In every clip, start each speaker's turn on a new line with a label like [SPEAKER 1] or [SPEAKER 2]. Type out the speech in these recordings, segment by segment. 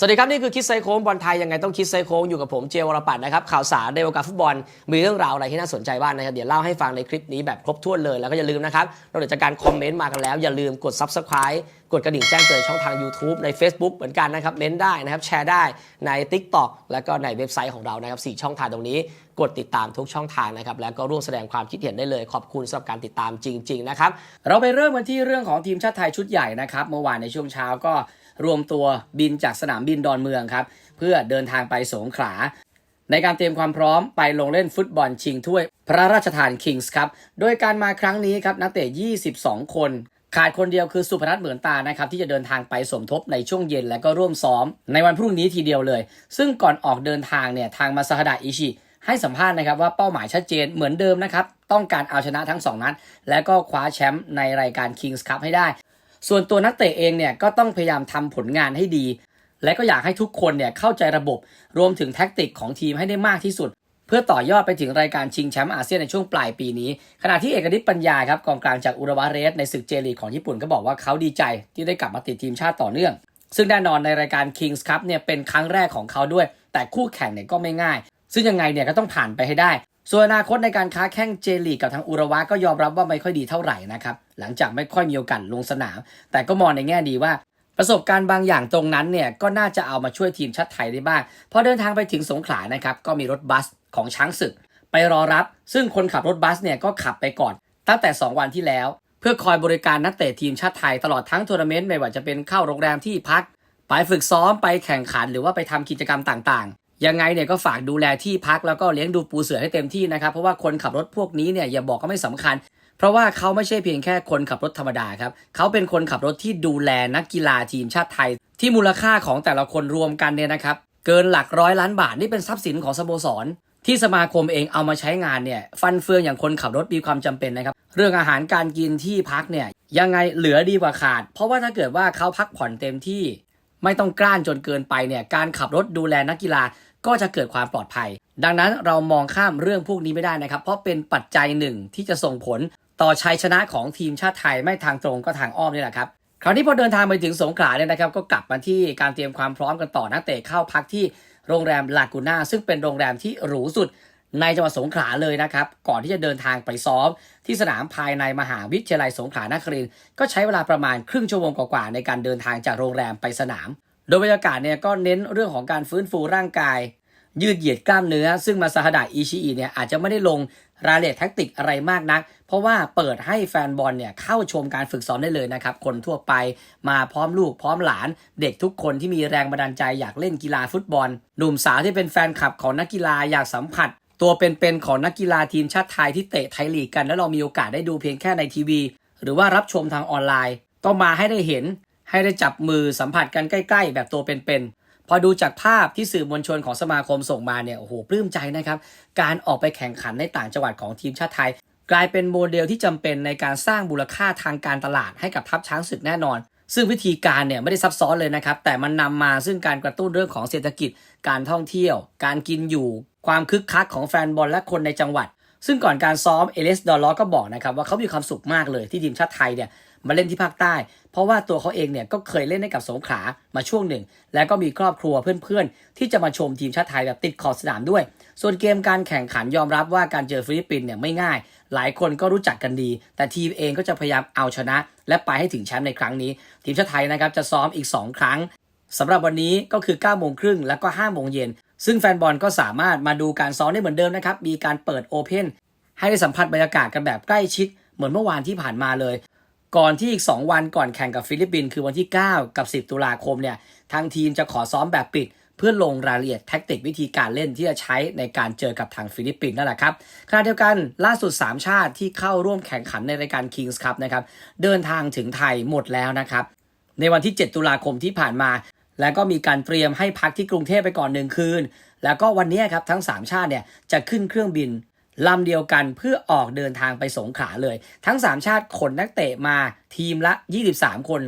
[SPEAKER 1] สวัสดีครับ นี่คือคิดไซโค้งบอลไทยยังไงต้องคิดไซโค้งอยู่กับผมเจวรปัตนะครับข่าวสารในวงการฟุตบอลมีเรื่องราวอะไรที่น่าสนใจบ้างนะครับเดี๋ยวเล่าให้ฟังในคลิปนี้แบบครบถ้วนเลยแล้วก็อย่าลืมนะครับเราเดี๋ยวจากการคอมเมนต์มากันแล้ว อย่าลืมกด Subscribe กดกระดิ่งแจ้งเตือนช่องทาง YouTube ใน Facebook เหมือนกันนะครับเม้นได้นะครับแชร์ได้ใน TikTok แล้วก็ในเว็บไซต์ของเรานะครับสี่ช่องทางตรงนี้ กดติดตามทุกช่องทางนะครับแล้วก็ร่วมแสดงความคิดเห็นได้เลย ขอบคุณสำหรับการติดตามจริง ๆ นะครับเราไปเริ่มกันที่เรื่องของทีมชาติไทยชุดใหญ่นะครับเมื่อวานในช่วงเช้าก็ รวมตัวบินจากสนามบินดอนเมืองครับ เพื่อเดินทางไปสงขลา ในการเตรียมความพร้อมไปลงเล่นฟุตบอลชิงถ้วย พระราชทานคิงส์ครับ โดยการมาครั้งนี้ครับนักเตะ 22 คนขาดคนเดียวคือสุพนัทเหมือนตานะครับที่จะเดินทางไปสมทบในช่วงเย็นและก็ร่วมซ้อม ในวันพรุ่งนี้ทีเดียวเลย ซึ่งก่อนออกเดินทางเนี่ยทางมาซาฮดะอิชิให้สัมภาษณ์นะครับว่าเป้าหมายชัดเจนเหมือนเดิมนะครับ ต้องการเอาชนะทั้ง 2 นัด และก็คว้าแชมป์ในรายการ Kings Cup ให้ได้ ส่วนตัวนักเตะเองเนี่ยก็ต้องพยายามทำผลงานให้ดี และก็อยากให้ทุกคนเนี่ยเข้าใจระบบ รวมถึงแท็กติกของทีมให้ได้มากที่สุด เพื่อต่อยอดไปถึงรายการชิงแชมป์อาเซียนในช่วงปลายปีนี้ ขณะที่เอกนิตปัญญาครับกองกลางจากอุระวาเรสในศึกเจลีกของญี่ปุ่นก็บอกว่าเขาดีใจที่ได้กลับมาติดทีมชาติต่อเนื่อง ซึ่งแน่นอนในรายการ Kings Cup เนี่ยเป็นครั้งแรกของเขาด้วย แต่คู่แข่งเนี่ยก็ไม่ง่าย ซึ่งยังไงเนี่ยก็ต้องผ่านไปให้ได้ ส่วนอนาคตในการค้าแข่งเจลีกกับทางอุระวะก็ยอมรับว่าไม่ค่อยดีเท่าไหร่นะครับ หลังจากไม่ค่อยมีโอกาสลงสนาม แต่ก็มองในแง่ดีว่า ประสบการณ์บางอย่างตรงนั้นเนี่ยก็น่าจะเอามาช่วยทีมชาติไทยได้บ้างพอเดินทางไปถึงสงขลานะครับก็มีรถบัสของช้างศึก ไปรอรับ ซึ่งคนขับรถบัสเนี่ยก็ขับไปก่อน ตั้งแต่ 2 วันที่แล้ว เพื่อคอยบริการนักเตะทีมชาติไทยตลอดทั้งทัวร์นาเมนต์ไม่ว่าจะเป็นเข้าโรงแรมที่พัก ไปฝึกซ้อมไปแข่งขันหรือว่าไปทำกิจกรรมต่าง ยังไงเนี่ยก็ฝากดูแลที่พักแล้วก็เลี้ยงดูปูเสือให้เต็มที่นะครับ เพราะว่าคนขับรถพวกนี้เนี่ยอย่าบอกก็ไม่สำคัญ เพราะว่าเขาไม่ใช่เพียงแค่คนขับรถธรรมดาครับเขาเป็นคนขับรถที่ดูแลนักกีฬาทีมชาติไทย ที่มูลค่าของแต่ละคนรวมกันเนี่ยนะครับเกินหลักร้อยล้านบาทนี่เป็นทรัพย์สินของสโมสร ที่สมาคมเองเอามาใช้งานเนี่ยฟันเฟืองอย่างคนขับรถมีความจำเป็นนะครับเรื่องอาหารการกินที่พักเนี่ยยังไงเหลือดีกว่าขาด เพราะว่าถ้าเกิดว่าเขาพักผ่อนเต็มที่ ไม่ต้องกล้านจนเกินไปเนี่ยการขับรถดูแลนักกีฬา ก็จะเกิดความปลอดภัย ดังนั้นเรามองข้ามเรื่องพวกนี้ไม่ได้นะครับ เพราะเป็นปัจจัยหนึ่งที่จะส่งผลต่อชัยชนะของทีมชาติไทยไม่ทางตรงก็ทางอ้อมนี่แหละครับคราวนี้พอเดินทางไปถึงสงขลาเนี่ยนะครับก็กลับมาที่การเตรียมความพร้อมกันต่อนักเตะเข้าพักที่โรงแรมลากูน่าซึ่งเป็นโรงแรมที่หรูสุดในจังหวัดสงขลาเลยนะครับ ก่อนที่จะเดินทางไปซ้อม ที่สนามภายในมหาวิทยาลัยสงขลานครินทร์ก็ใช้เวลาประมาณครึ่งชั่วโมงกว่าๆในการเดินทางจากโรงแรมไปสนาม โดยบรรยากาศเนี่ยก็เน้นเรื่องของการฟื้นฟูร่างกาย ยืดเหยียดกล้ามเนื้อ ซึ่งมาซาฮดะอิชิอิเนี่ยอาจจะไม่ได้ลงรายละเอียดแท็กติกอะไรมากนัก เพราะว่าเปิดให้แฟนบอลเนี่ยเข้าชมการฝึกซ้อมได้เลยนะครับ คนทั่วไปมาพร้อมลูกพร้อมหลาน เด็กทุกคนที่มีแรงบันดาลใจอยากเล่นกีฬาฟุตบอล หนุ่มสาวที่เป็นแฟนคลับของนักกีฬาอยากสัมผัส ตัวเป็นๆของนักกีฬาทีมชาติไทยที่เตะไทยลีกกัน แล้วเรามีโอกาสได้ดูเพียงแค่ในทีวี หรือว่ารับชมทางออนไลน์ ต้องมาให้ได้เห็น ให้ได้จับมือสัมผัสกันใกล้ ๆ แบบตัวเป็นๆพอดูจากภาพที่สื่อมวลชนของสมาคมส่งมาเนี่ยโอ้โหปลื้มใจนะครับ การออกไปแข่งขันในต่างจังหวัดของทีมชาติไทย กลายเป็นโมเดลที่จำเป็นในการสร้างมูลค่าทางการตลาดให้กับทัพช้างศึกแน่นอน ซึ่งวิธีการเนี่ยไม่ได้ซับซ้อนเลยนะครับ แต่มันนำมาซึ่งการกระตุ้นเรื่องของเศรษฐกิจ การท่องเที่ยว การกินอยู่ ความคึกคักของแฟนบอลและคนในจังหวัดซึ่งก่อนการซ้อมเอเลสดอลล้อก็บอกนะครับว่าเขามีความสุขมากเลยที่ทีมชาติไทยเนี่ย มาเล่นที่ภาคใต้ เพราะว่าตัวเขาเองเนี่ยก็เคยเล่นให้กับสงขลามาช่วงหนึ่ง แล้วก็มีครอบครัวเพื่อนๆ ที่จะมาชมทีมชาติไทยแบบติดขอบสนามด้วย ส่วนเกมการแข่งขันยอมรับว่าการเจอฟิลิปปินส์เนี่ยไม่ง่าย หลายคนก็รู้จักกันดี แต่ทีมเองก็จะพยายามเอาชนะ และไปให้ถึงแชมป์ในครั้งนี้ ทีมชาติไทยนะครับจะซ้อมอีก 2 ครั้งสำหรับวันนี้ก็คือ9โมงครึ่งแล้วก็5โมงเย็นซึ่งแฟนบอลก็สามารถมาดูการซ้อมได้เหมือนเดิมนะครับ มีการเปิดโอเพนให้ได้สัมผัสบรรยากาศกันแบบใกล้ชิด เหมือนเมื่อวานที่ผ่านมาเลย ก่อนที่อีก 2 วันก่อนแข่งกับฟิลิปปินส์คือวันที่ 9 กับ 10 ตุลาคมเนี่ยทางทีมจะขอซ้อมแบบปิด เพื่อลงรายละเอียดแท็กติกวิธีการเล่นที่จะใช้ในการเจอกับทางฟิลิปปินส์นั่นแหละครับขณะเดียวกันล่าสุด 3 ชาติที่เข้าร่วมแข่งขันในรายการ Kings Cup นะครับเดินทางถึงไทยหมดแล้วนะครับในวันที่ 7 ตุลาคมที่ผ่านมา แล้วก็มีการเตรียมให้พักที่กรุงเทพไปก่อนหนึ่งคืน แล้วก็วันนี้ครับทั้ง 3 ชาติเนี่ยจะขึ้นเครื่องบิน ลำเดียวกันเพื่อออกเดินทางไปสงขลาเลย ทั้ง 3 ชาติขนนักเตะมาทีมละ 23 คน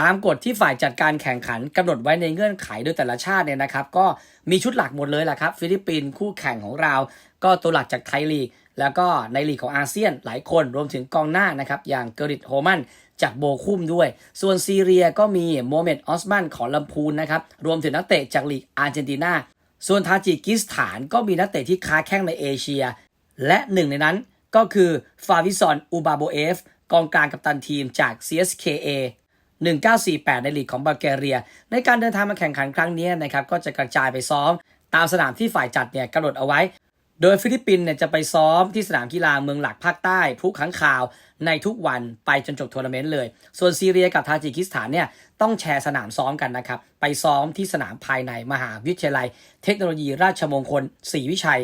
[SPEAKER 1] ตามกฎที่ฝ่ายจัดการแข่งขันกำหนดไว้ในเงื่อนไขโดยแต่ละชาติเนี่ยนะครับ ก็มีชุดหลักหมดเลยแหละครับ ฟิลิปปินส์คู่แข่งของเรา ก็ตัวหลักจากไทยลีกแล้วก็ในลีกของอาเซียนหลายคนรวมถึงกองหน้านะครับ อย่างเกอริตโฮมันจากโบคุมด้วย ส่วนซีเรียก็มีโมเมดออสมันของลำพูนนะครับ รวมถึงนักเตะจากลีกอาร์เจนตินาส่วนทาจิกิสถานก็มีนักเตะที่ค้าแข้งในเอเชีย และหนึ่งในนั้นก็คือฟาวิซอนอูบาโบเอฟกองกลางกัปตันทีมจาก CSKA 1948 ในลีกของบัลแกเรีย ในการเดินทางมาแข่งขันครั้งนี้นะครับก็จะกระจายไปซ้อม ตามสนามที่ฝ่ายจัดเนี่ยกำหนดเอาไว้ โดยฟิลิปปินส์เนี่ยจะไปซ้อมที่สนามกีฬาเมืองหลักภาคใต้พลุขังข่าวในทุกวันไปจนจบทัวร์นาเมนต์เลย ส่วนซีเรียกับทาจิกิสถานเนี่ยต้องแชร์สนามซ้อมกันนะครับ ไปซ้อมที่สนามภายในมหาวิทยาลัย เทคโนโลยีราชมงคลศรีวิชัย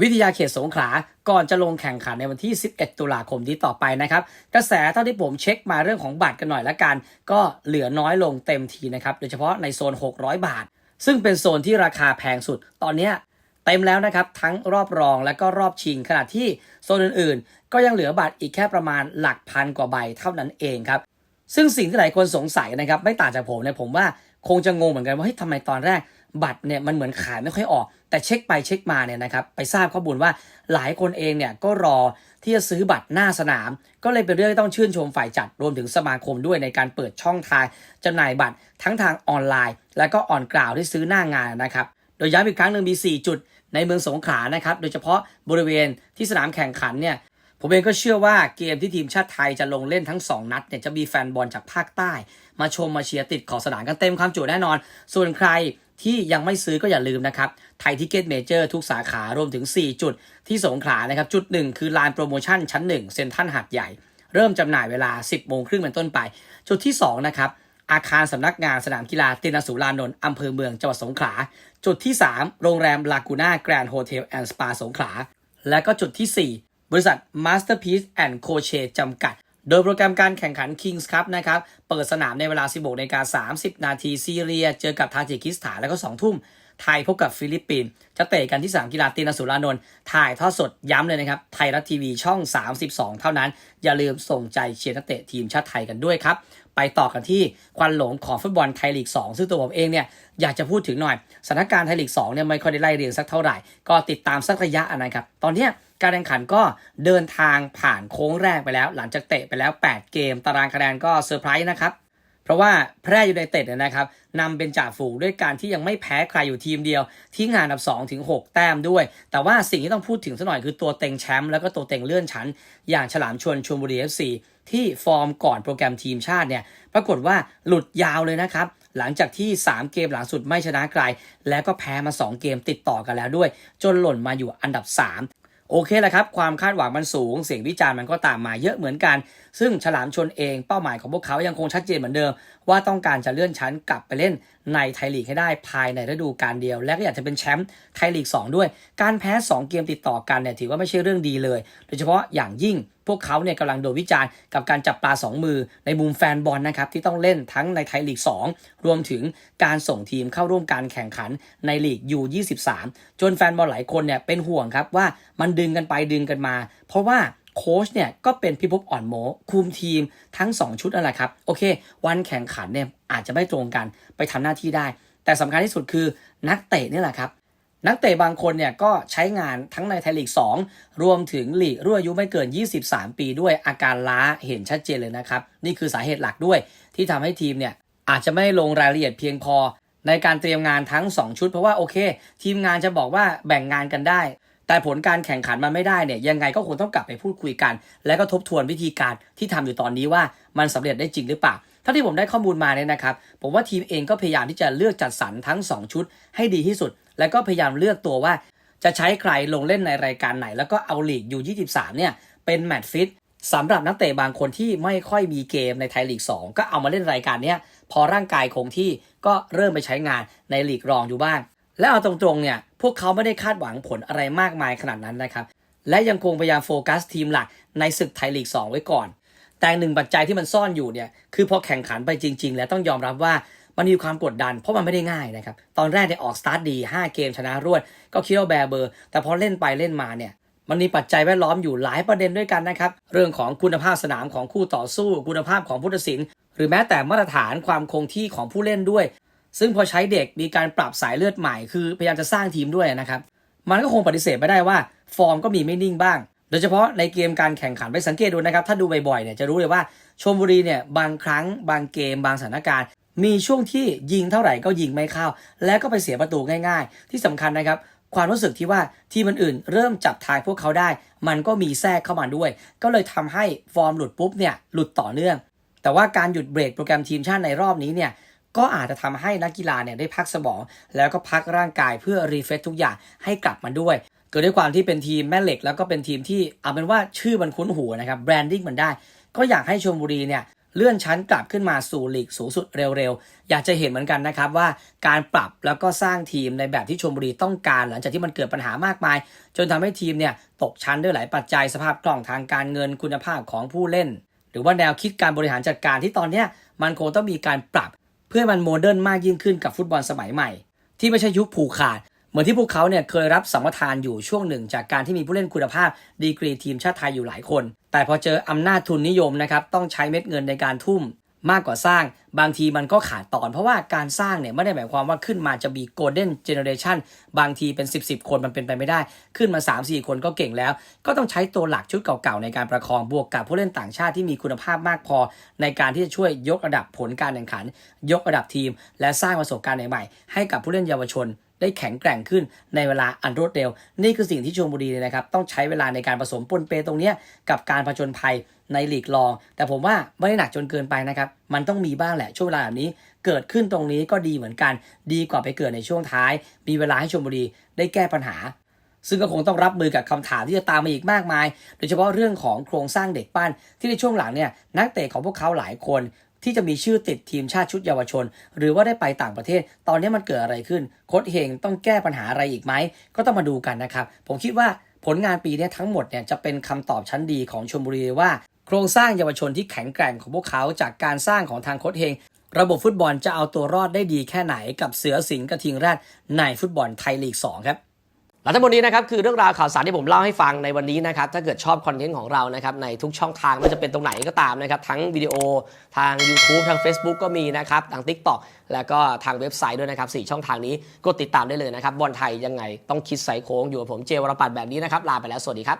[SPEAKER 1] วิทยาเขตสงขลาก่อนจะลงแข่งขันในวันที่ 11 ตุลาคมนี้ต่อไปนะครับกระแสเท่าที่ผมเช็คมาเรื่องของบัตรกันหน่อยละกัน ก็เหลือน้อยลงเต็มทีนะครับโดยเฉพาะในโซน 600 บาท ซึ่งเป็นโซนที่ราคาแพงสุดตอนนี้เต็มแล้วนะครับทั้งรอบรองและก็รอบชิงขณะที่โซนอื่นๆ ก็ยังเหลือบัตรอีกแค่ประมาณหลักพันกว่าใบเท่านั้นเองครับซึ่งสิ่งที่หลายคนสงสัยนะครับไม่ต่างจากผมเนี่ยผมว่าคงจะงงเหมือนกันว่าเฮ้ยทำไมตอนแรกบัตรเนี่ยมันเหมือนขายไม่ค่อยออก แต่เช็คไปเช็คมาเนี่ยนะครับไปทราบข้อมูลว่าหลายคนเองเนี่ยก็รอที่จะซื้อบัตรหน้าสนาม ก็เลยเป็นเรื่องที่ต้องชื่นชมฝ่ายจัดรวมถึงสมาคมด้วยในการเปิดช่องทางจำหน่ายบัตรทั้งทางออนไลน์ และก็ออนกราวที่ซื้อหน้างานนะครับโดยย้ำอีกครั้งหนึ่งมี 4 จุดในเมืองสงขลานะครับโดยเฉพาะบริเวณที่สนามแข่งขันเนี่ยผมเองก็เชื่อว่าเกมที่ทีมชาติไทยจะลงเล่นทั้ง 2 นัดเนี่ยจะมีแฟนบอลจากภาคใต้ มาชมมาเชียร์ติดขอบสนามกันเต็มความจุแน่นอน ส่วนใคร ที่ยังไม่ซื้อก็อย่าลืมนะครับ ไทยทิเก็ตเมเจอร์ทุกสาขารวมถึง 4 จุดที่สงขลานะครับ จุด 1 คือลานโปรโมชั่นชั้น 1 เซ็นทรัลหาดใหญ่ เริ่มจำหน่ายเวลา 10 โมงครึ่งเป็นต้นไป จุดที่ 2 นะครับอาคารสำนักงานสนามกีฬาตินสุรานนท์อำเภอเมืองจังหวัดสงขลา จุดที่ 3 โรงแรมลากูน่าแกรนด์โฮเทลแอนด์สปาสงขลา และก็จุดที่ 4 บริษัท Masterpiece and c o c h e จำกัด โดยโปรแกรมการแข่งขัน Kings Cup นะครับ เปิดสนามในเวลา 16นกา30 นาทีซีเรีย เจอกับทาจิกิสถานแล้วก็ 2 ทุ่ม ไทยพบกับฟิลิปปินส์จะเตะกันที่สนามกีฬาตินสุรานนท์ถ่ายทอดสดย้ำเลยนะครับ ไทยรัฐทีวีช่อง 32 เท่านั้น อย่าลืมส่งใจเชียร์นักเตะทีมชาติไทยกันด้วยครับ ไปต่อกันที่ควันหลงของฟุตบอลไทยลีก 2 ซึ่งตัวผมเองเนี่ยอยากจะพูดถึงหน่อยสถานการณ์ไทยลีก 2 เนี่ยไม่ค่อยได้ไล่เรียงสักเท่าไหร่ ก็ติดตามสักระยะนะครับตอนเนี้ย การแข่งขันก็เดินทางผ่านโค้งแรกไปแล้ว หลังจากเตะไปแล้ว 8 เกม ตารางคะแนนก็เซอร์ไพรส์นะครับ เพราะว่าแพร่ยูไนเต็ดนะครับนำเป็นจ่าฝูงด้วยการที่ยังไม่แพ้ใครอยู่ทีมเดียวทิ้งห่างอันดับ2ถึง6แต้มด้วย แต่ว่าสิ่งที่ต้องพูดถึงสักหน่อยคือตัวเต็งแชมป์แล้วก็ตัวเต็งเลื่อนชั้น อย่างฉลามชวนชลบุรี FC ที่ฟอร์มก่อนโปรแกรมทีมชาติเนี่ยปรากฏว่าหลุดยาวเลยนะครับหลังจากที่ 3 เกมหลังสุดไม่ชนะใคร แล้วก็แพ้มา 2 เกมติดต่อกันแล้วด้วย จนหล่นมาอยู่อันดับ 3 โอเคแหละครับ ความคาดหวังมันสูง เสียงวิจารณ์มันก็ตามมาเยอะเหมือนกัน ซึ่งฉลามชนเองเป้าหมายของพวกเขายังคงชัดเจนเหมือนเดิม ว่าต้องการจะเลื่อนชั้นกลับไปเล่นในไทยลีกให้ได้ภายในฤดูกาลเดียว และก็อยากจะเป็นแชมป์ไทยลีก 2 ด้วย การแพ้ 2 เกมติดต่อกันเนี่ยถือว่าไม่ใช่เรื่องดีเลย โดยเฉพาะอย่างยิ่ง วกเขาเนี่ยกำลังโดนวิจารณ์กับการจับปลา 2 มือในมุมแฟนบอลนะครับที่ต้องเล่นทั้งในไทยลีก 2 รวมถึงการส่งทีมเข้าร่วมการแข่งขันในลีก U23 จนแฟนบอลหลายคนเนี่ยเป็นห่วงครับว่ามันดึงกันไปดึงกันมา เพราะว่าโค้ชเนี่ยก็เป็นพิภพอ่อนโมคุมทีมทั้ง 2 ชุดนั่นแหละครับโอเค วันแข่งขันเนี่ยอาจจะไม่ตรงกันไปทำหน้าที่ได้ แต่สำคัญที่สุดคือนักเตะนี่แหละครับ นักเตะบางคนเนี่ยก็ใช้งานทั้งในไทยลีก 2 รวมถึงลีกรุ่นอายุไม่เกิน 23 ปีด้วยอาการล้าเห็นชัดเจนเลยนะครับ นี่คือสาเหตุหลักด้วย ที่ทำให้ทีมเนี่ยอาจจะไม่ลงรายละเอียดเพียงพอ ในการเตรียมงานทั้ง 2 ชุดเพราะว่าโอเค ทีมงานจะบอกว่าแบ่งงานกันได้ แต่ผลการแข่งขันมันไม่ได้เนี่ยยังไงก็คงต้องกลับไปพูดคุยกัน และก็ทบทวนวิธีการที่ทำอยู่ตอนนี้ว่ามันสำเร็จได้จริงหรือเปล่าเท่าที่ผมได้ข้อมูลมาเนี่ยนะครับ ผมว่าทีมเองก็พยายามที่จะเลือกจัดสรรทั้ง 2 ชุดให้ดีที่สุด แล้วก็พยายามเลือกตัวว่าจะใช้ใครลงเล่นในรายการไหน แล้วก็เอาลีกยู23เนี่ยเป็นแมตช์ฟิตสำหรับนักเตะบางคนที่ไม่ค่อยมีเกมในไทยลีก 2 ก็เอามาเล่นรายการเนี้ยพอร่างกายคงที่ก็เริ่มไปใช้งานในลีกรองอยู่บ้าง และเอาตรงๆเนี่ยพวกเขาไม่ได้คาดหวังผลอะไรมากมายขนาดนั้นนะครับ และยังคงพยายามโฟกัสทีมหลักในศึกไทยลีก 2 ไว้ก่อน แต่หนึ่งปัจจัยที่มันซ่อนอยู่เนี่ยคือพอแข่งขันไปจริง ๆ แล้วต้องยอมรับว่า มันมีความกดดันเพราะมันไม่ได้ง่ายนะครับ ตอนแรกเนี่ยออกสตาร์ทดี 5 เกมชนะรวด ก็คิดว่าแบร์เบอร์ แต่พอเล่นไปเล่นมาเนี่ยมันมีปัจจัยแวดล้อมอยู่หลายประเด็นด้วยกันนะครับ เรื่องของคุณภาพสนามของคู่ต่อสู้ คุณภาพของผู้ตัดสิน หรือแม้แต่มาตรฐานความคงที่ของผู้เล่นด้วย ซึ่งพอใช้เด็กมีการปรับสายเลือดใหม่คือพยายามจะสร้างทีมด้วยนะครับมันก็คงปฏิเสธไม่ได้ว่า ฟอร์มก็มีไม่นิ่งบ้าง
[SPEAKER 2] โดยเฉพาะในเกมการแข่งขันไปสังเกตดูนะครับ ถ้าดูบ่อยๆเนี่ยจะรู้เลยว่าชมบุรีเนี่ยบางครั้งบางเกมบางสถานการณ์ มีช่วงที่ยิงเท่าไหร่ก็ยิงไม่เข้า แล้วก็ไปเสียประตูง่าย ๆ ที่สำคัญนะครับ ความรู้สึกที่ว่าทีมอื่นๆเริ่มจับทางพวกเขาได้ มันก็มีแทรกเข้ามาด้วย ก็เลยทำให้ฟอร์มหลุดปุ๊บเนี่ยหลุดต่อเนื่อง แต่ว่าการหยุดเบรกโปรแกรมทีมชาติในรอบนี้เนี่ยก็อาจจะทำให้นักกีฬาเนี่ยได้พักสมอง แล้วก็พักร่างกายเพื่อรีเฟรชทุกอย่างให้กลับมาด้วยเกิดด้วยความที่เป็นทีมแม่เหล็ก แล้วก็เป็นทีมที่เอาเป็นว่าชื่อมันคุ้นหูนะครับแบรนดิ้งมันได้ ก็อยากให้ชมบุรีเนี่ย เลื่อนชั้นกลับขึ้นมาสู่ลีกสูงสุดเร็วๆ อยากจะเห็นเหมือนกันนะครับว่าการปรับแล้วก็สร้างทีมในแบบที่ชมบุรีต้องการ หลังจากที่มันเกิดปัญหามากมาย จนทำให้ทีมเนี่ยตกชั้นด้วยหลายปัจจัยสภาพกล่องทางการเงินคุณภาพของผู้เล่น หรือว่าแนวคิดการบริหารจัดการที่ตอนนี้มันคงต้องมีการปรับ เพื่อมันโมเดิร์นมากยิ่งขึ้นกับฟุตบอลสมัยใหม่ ที่ไม่ใช่ยุคผูกขาด เหมือนที่พวกเขาเนี่ยเคยรับสัมปทานอยู่ช่วงหนึ่ง จากการที่มีผู้เล่นคุณภาพดีกรีทีมชาติไทยอยู่หลายคน แต่พอเจออำนาจทุนนิยมนะครับต้องใช้เม็ดเงินในการทุ่มมากกว่าสร้างบางทีมันก็ขาดตอน เพราะว่าการสร้างเนี่ยไม่ได้หมายความว่าขึ้นมาจะมีโกลเด้นเจเนอเรชันบางทีเป็น 10บสคนมันเป็นไปไม่ได้ ขึ้นมา 3-4 คนก็เก่งแล้ว ก็ต้องใช้ตัวหลักชุดเก่าๆ ในการประคองบวกกับผู้เล่นต่างชาติที่มีคุณภาพมากพอ ในการที่จะช่วยยกระดับผลการแข่งขัน ยกระดับทีม และสร้างประสบการณ์ใหม่ๆให้กับผู้เล่นเยาวชน ได้แข็งแกร่งขึ้นในเวลาอันรวดเร็ว นี่คือสิ่งที่ชลบุรีเนี่ยนะครับ ต้องใช้เวลาในการผสมปนเปตรงนี้กับการผจญภัยในหลีกรอง แต่ผมว่าไม่ได้หนักจนเกินไปนะครับ มันต้องมีบ้างแหละช่วงเวลาแบบนี้ เกิดขึ้นตรงนี้ก็ดีเหมือนกัน ดีกว่าไปเกิดในช่วงท้าย มีเวลาให้ชลบุรีได้แก้ปัญหา ซึ่งก็คงต้องรับมือกับคำถามที่จะตามมาอีกมากมาย โดยเฉพาะเรื่องของโครงสร้างเด็กปั้นที่ในช่วงหลังเนี่ยนักเตะของพวกเขาหลายคน ที่จะมีชื่อติดทีมชาติชุดเยาวชน หรือว่าได้ไปต่างประเทศ ตอนนี้มันเกิดอะไรขึ้นโค้ชเฮงต้องแก้ปัญหาอะไรอีกไหมก็ต้องมาดูกันนะครับ ผมคิดว่าผลงานปีนี้ทั้งหมดเนี่ยจะเป็นคำตอบชั้นดีของชมบุรีว่าโครงสร้างเยาวชนที่แข็งแกร่งของพวกเขาจากการสร้างของทางโค้ชเฮงระบบฟุตบอลจะเอาตัวรอดได้ดีแค่ไหนกับเสือสิงห์กระทิงแรดในฟุตบอลไทยลีก 2 ครับ
[SPEAKER 1] และทั้งหมดนี้นะครับคือเรื่องราวข่าวสารที่ผมเล่าให้ฟังในวันนี้นะครับถ้าเกิดชอบคอนเทนต์ของเรานะครับในทุกช่องทางไม่ว่าจะเป็นตรงไหนก็ตามนะครับทั้งวิดีโอทาง YouTube ทาง Facebook ก็มีนะครับทาง TikTok แล้วก็ทางเว็บไซต์ด้วยนะครับสช่องทางนี้กดติดตามได้เลยนะครับบอลไทยยังไงต้องคิดใส่โค้งอยู่กับผมเจวรปัตแบบนี้นะครับลาไปแล้วสวัสดีครับ